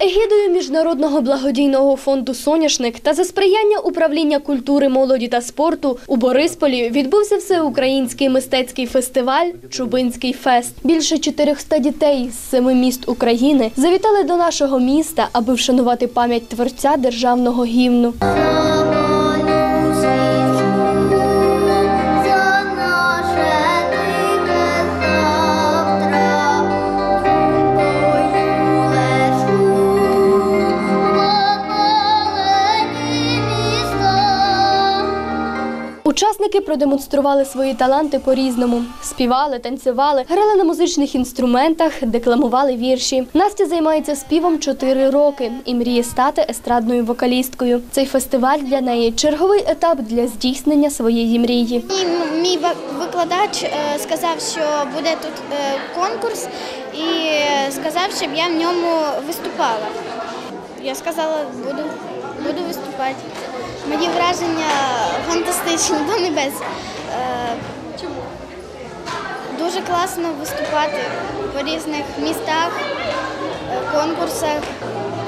Егідою Міжнародного благодійного фонду Соняшник та за сприяння управління культури, молоді та спорту у Борисполі відбувся всеукраїнський мистецький фестиваль Чубинський фест. Більше 400 дітей з семи міст України завітали до нашого міста, аби вшанувати пам'ять творця державного гімну. Учасники продемонстрували свої таланти по-різному. Співали, танцювали, грали на музичних інструментах, декламували вірші. Настя займається співом 4 роки і мріє стати естрадною вокалісткою. Цей фестиваль для неї черговий етап для здійснення своєї мрії. Мій, мій викладач е, сказав, що буде тут е, конкурс, і сказав, щоб я в ньому виступала. Я сказала, буду, буду виступати. Мої враження фантастичні до небес. Е, Дуже класно виступати по різних містах, е, конкурсах.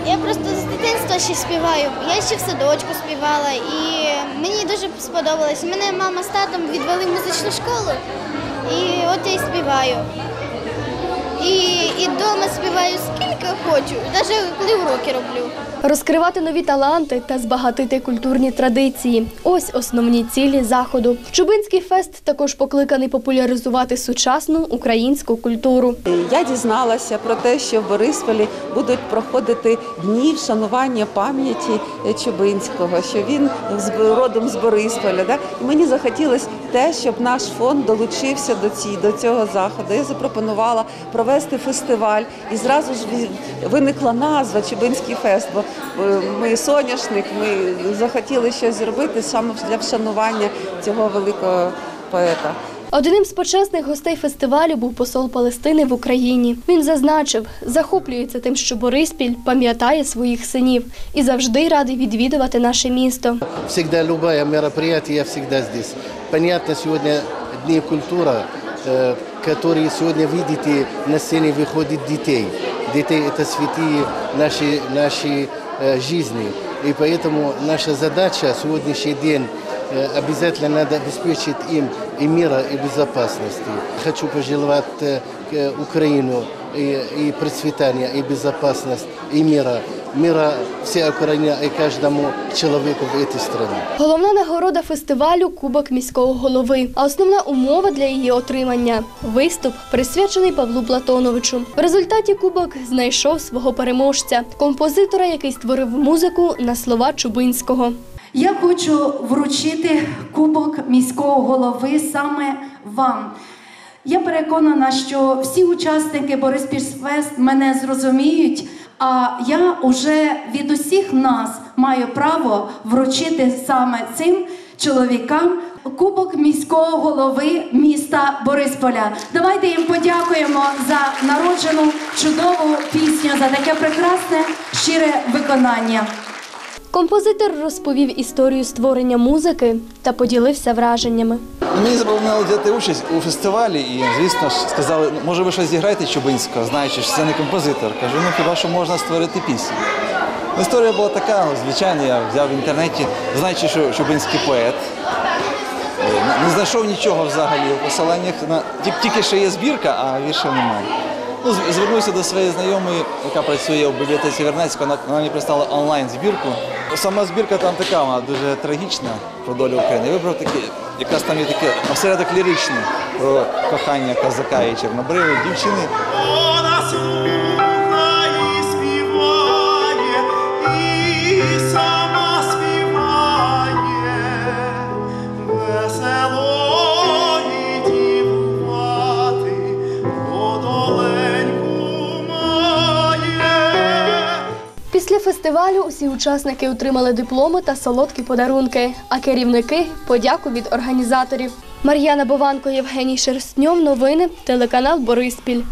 Я просто з дитинства ще співаю. Я ще в садочку співала і мені дуже сподобалось. Мене мама з татом відвели в музичну школу, і от я й співаю. І, і вдома співаю скільки хочу, навіть коли уроки роблю. Розкривати нові таланти та збагатити культурні традиції ось основні цілі заходу. Чубинський фест також покликаний популяризувати сучасну українську культуру. Я дізналася про те, що в Борисполі будуть проходити дні вшанування пам'яті Чубинського, що він родом з Борисполя. Мені захотілося те, щоб наш фонд долучився до, ці, до цього заходу. Я запропонувала провести фестиваль, і зразу ж виникла назва Чубинський фест. Бо ми соняшник, ми захотіли щось зробити саме для вшанування цього великого поета. Одним з почесних гостей фестивалю був посол Палестини в Україні. Він зазначив, захоплюється тим, що Бориспіль пам'ятає своїх синів і завжди радий відвідувати наше місто. Всегда любое мероприятие, я всегда здесь. Понятно, сегодня Дни культуры, э, которые сегодня видите, на сцене выходит детей. Детей – это святые нашей, нашей э, Жизни. И поэтому наша задача сегодняшний день э, обязательно надо обеспечить им и мира, и безопасности. Хочу пожелать э, Украину и, и процветания, и безопасность, и мира. Мира всей Украине и каждому человеку в этой стране. Головна нагорода фестивалю Кубок міського голови. А основна умова для її отримання виступ, присвячений Павлу Платоновичу. В результаті кубок знайшов свого переможця, композитора, який створив музику на слова Чубинського. Я хочу вручити кубок міського голови саме вам. Я переконана, що всі учасники Бориспільсфест мене зрозуміють. А я уже від усіх нас маю право вручити саме цим чоловікам кубок міського голови міста Борисполя. Давайте їм подякуємо за народжену чудову пісню, за таке прекрасне щире виконання. Композитор розповів історію створення музики та поділився враженнями. Мені запропонували взяти участь у фестивалі, і звісно ж сказали, «Ну, може ви щось зіграєте Чубинського, знаючи, що це не композитор. Кажу, ну хіба що можна створити пісню. Ну, Історія була така, звичайно, я взяв в інтернеті, знаючи, що Чубинський поет. Е, не- знайшов нічого взагалі у посиланнях на ті- тільки що є збірка, а віршів немає. Ну, звернувся до своєї знайомої, яка працює у бібліотеці Вернецького, вона, вона мені прислала онлайн збірку. Сама збірка там така, вона дуже трагічна про долю України. Вибрав таке, якраз там є таке осередок ліричний про кохання козака і чорнобривої дівчини. Фестивалю усі учасники отримали дипломи та солодкі подарунки, а керівники подяку від організаторів. Мар'яна Бованко, Євгеній Шерстньов. Новини телеканал Бориспіль.